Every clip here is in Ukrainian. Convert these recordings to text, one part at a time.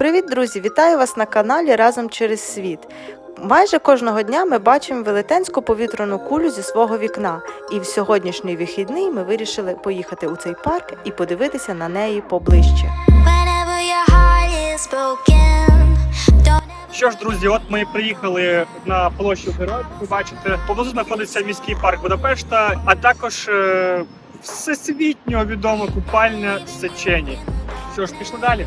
Привіт, друзі! Вітаю вас на каналі Разом через світ. Майже кожного дня ми бачимо велетенську повітряну кулю зі свого вікна, і в сьогоднішній вихідний ми вирішили поїхати у цей парк і подивитися на неї поближче. Що ж, друзі, от ми приїхали на площу героїв. Ви бачите, поблизу знаходиться міський парк Будапешта, а також е, всесвітньо відома купальня Сечені. Що ж, пішли далі.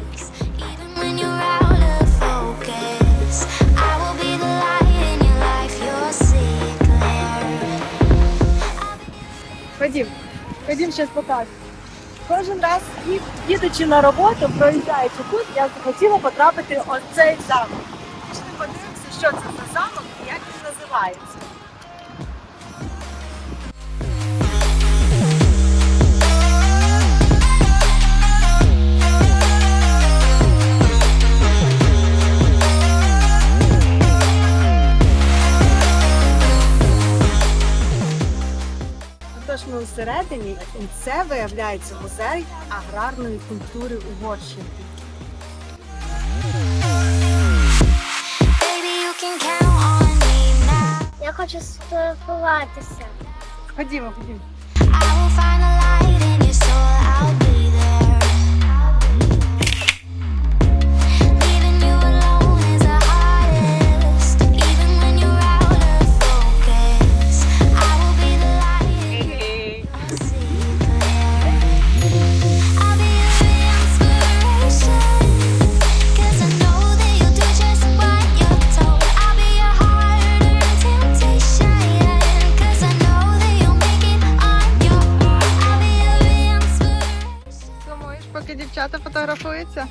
Ходім, ходім, щось покажу. Кожен раз, їдучи на роботу, проїжджаючи тут, я захотіла потрапити в цей замок. Ми подивимося, що це за замок і як він називається. Всередині, і це виявляється музей аграрної культури Угорщини. Я хочу сфотографуватися. Ходімо, ходімо. Поки дівчата фотографуються?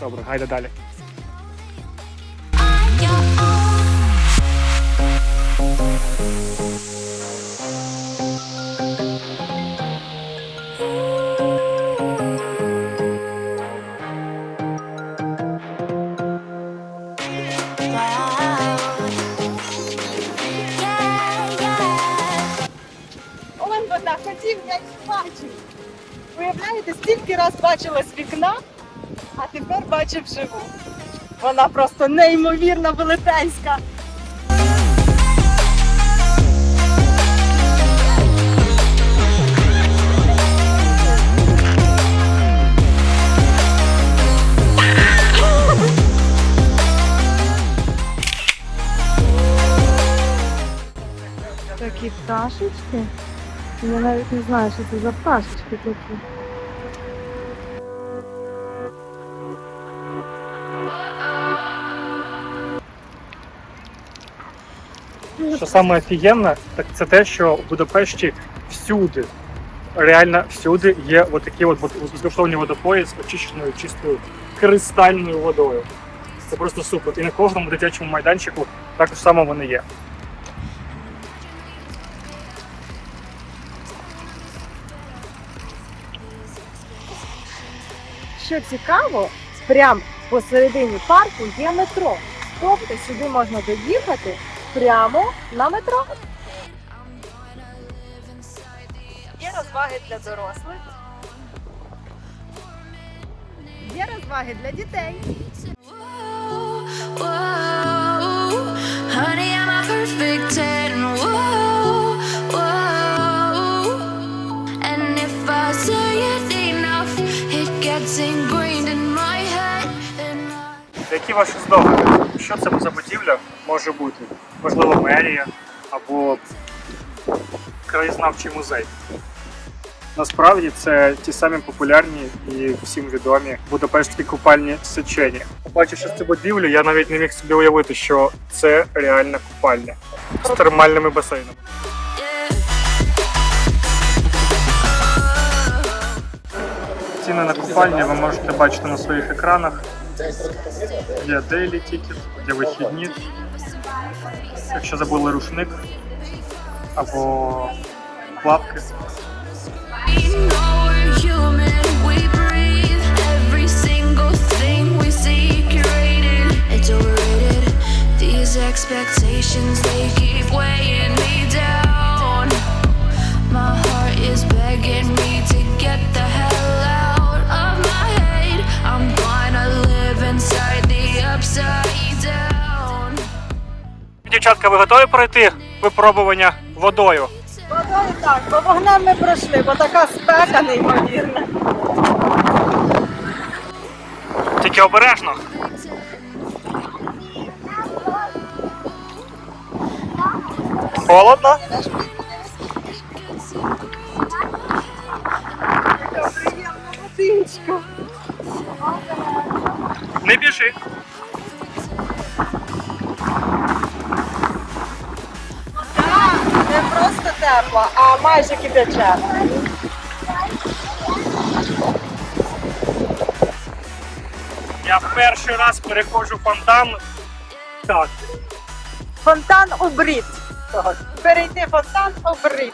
Добре, гайда далі. Їх. Уявляєте, стільки раз бачила з вікна, а тепер бачу вживу. Вона просто неймовірно велетенська. Такі пташечки. Я навіть не знаю, що це за пташечки такі. Що саме офігенне, так це те, що в Будапешті всюди, реально всюди є отакі от безкоштовні водопої з очищеною чистою кристальною водою. Це просто супер. І на кожному дитячому майданчику також само вони є. Що цікаво, прямо посередині парку є метро. Тобто сюди можна доїхати прямо на метро. Є розваги для дорослих. Є розваги для дітей. Які ваші здогади? Що це за будівля може бути? Можливо, мерія або краєзнавчий музей. Насправді це ті самі популярні і всім відомі будапештські купальні Сечені. Побачивши цю будівлю, я навіть не міг собі уявити, що це реальна купальня з термальними басейнами. Ціни на купальні ви можете бачити на своїх екранах. Є Daily Ticket, є вихідні. Якщо забули рушник або. These expectations, they keep weighing me down. Ласка, ви готові пройти випробування водою? Водою так, бо вогнем ми пройшли, бо така спека неймовірна. Тільки обережно. Холодно? Така приємна водичка. Не біжи. Тепла, а майже кипячена. Я перший раз переходжу фонтан. Так. Фонтан у брід. Перейти фонтан у брід.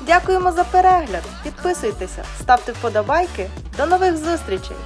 Дякуємо за перегляд. Підписуйтеся, ставте вподобайки. До нових зустрічей!